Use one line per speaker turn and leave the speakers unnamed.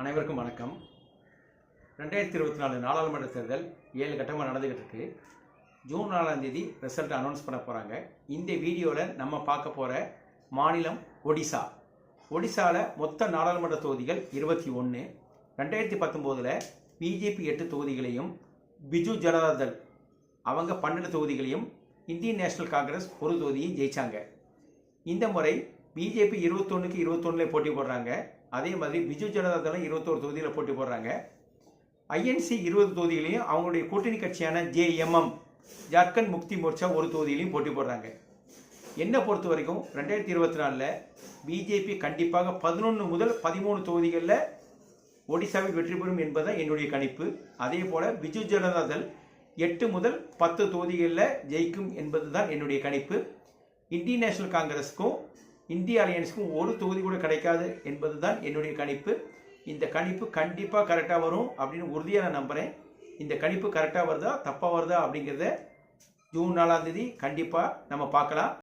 அனைவருக்கும் வணக்கம். ரெண்டாயிரத்தி இருபத்தி நாலு நாடாளுமன்ற தேர்தல் ஏழு கட்டமாக நடந்துக்கிட்டு இருக்கு ஜூன் நாலாம் தேதி ரிசல்ட் அனௌன்ஸ் பண்ண போகிறாங்க இந்த வீடியோவில் நம்ம பார்க்க போகிற மாநிலம் ஒடிசா. ஒடிசாவில் மொத்த நாடாளுமன்ற தொகுதிகள் இருபத்தி ஒன்று ரெண்டாயிரத்தி பத்தொம்போதில் பிஜேபி எட்டு தொகுதிகளையும் பிஜு ஜனதா தள் அவங்க பன்னெண்டு தொகுதிகளையும் இந்தியன் நேஷனல் காங்கிரஸ் ஒரு தொகுதியும் ஜெயித்தாங்க இந்த முறை பிஜேபி இருபத்தொன்னுக்கு இருபத்தொன்னுல போட்டி போடுறாங்க. அதே மாதிரி பிஜு ஜனதா தளம் இருபத்தோரு தொகுதியில் போட்டி போடுறாங்க. ஐஎன்சி இருபது தொகுதிகளையும் அவங்களுடைய கூட்டணி கட்சியான ஜேஎம்எம் ஜார்க்கண்ட் முக்தி மோர்ச்சா ஒரு தொகுதியிலையும் போட்டி போடுறாங்க. என்னை பொறுத்த வரைக்கும் ரெண்டாயிரத்தி இருபத்தி நாலில் பிஜேபி கண்டிப்பாக பதினொன்று முதல் பதிமூணு தொகுதிகளில் ஒடிசாவில் வெற்றி பெறும் என்பதுதான் என்னுடைய கணிப்பு. அதே போல் பிஜு ஜனதா தள் எட்டு முதல் பத்து தொகுதிகளில் ஜெயிக்கும் என்பது தான் என்னுடைய கணிப்பு. இந்தியன் நேஷனல் காங்கிரஸுக்கும் இந்திய அலையன்ஸுக்கும் ஒரு தொகுதி கூட கிடைக்காது என்பது தான் என்னுடைய கணிப்பு. இந்த கணிப்பு கண்டிப்பாக கரெக்டாக வரும் அப்படின்னு உறுதியாக நான் நம்புகிறேன் இந்த கணிப்பு கரெக்டாக வருதா தப்பாக வருதா அப்படிங்கிறத ஜூன் நாலாம் தேதி கண்டிப்பாக நம்ம பார்க்கலாம்.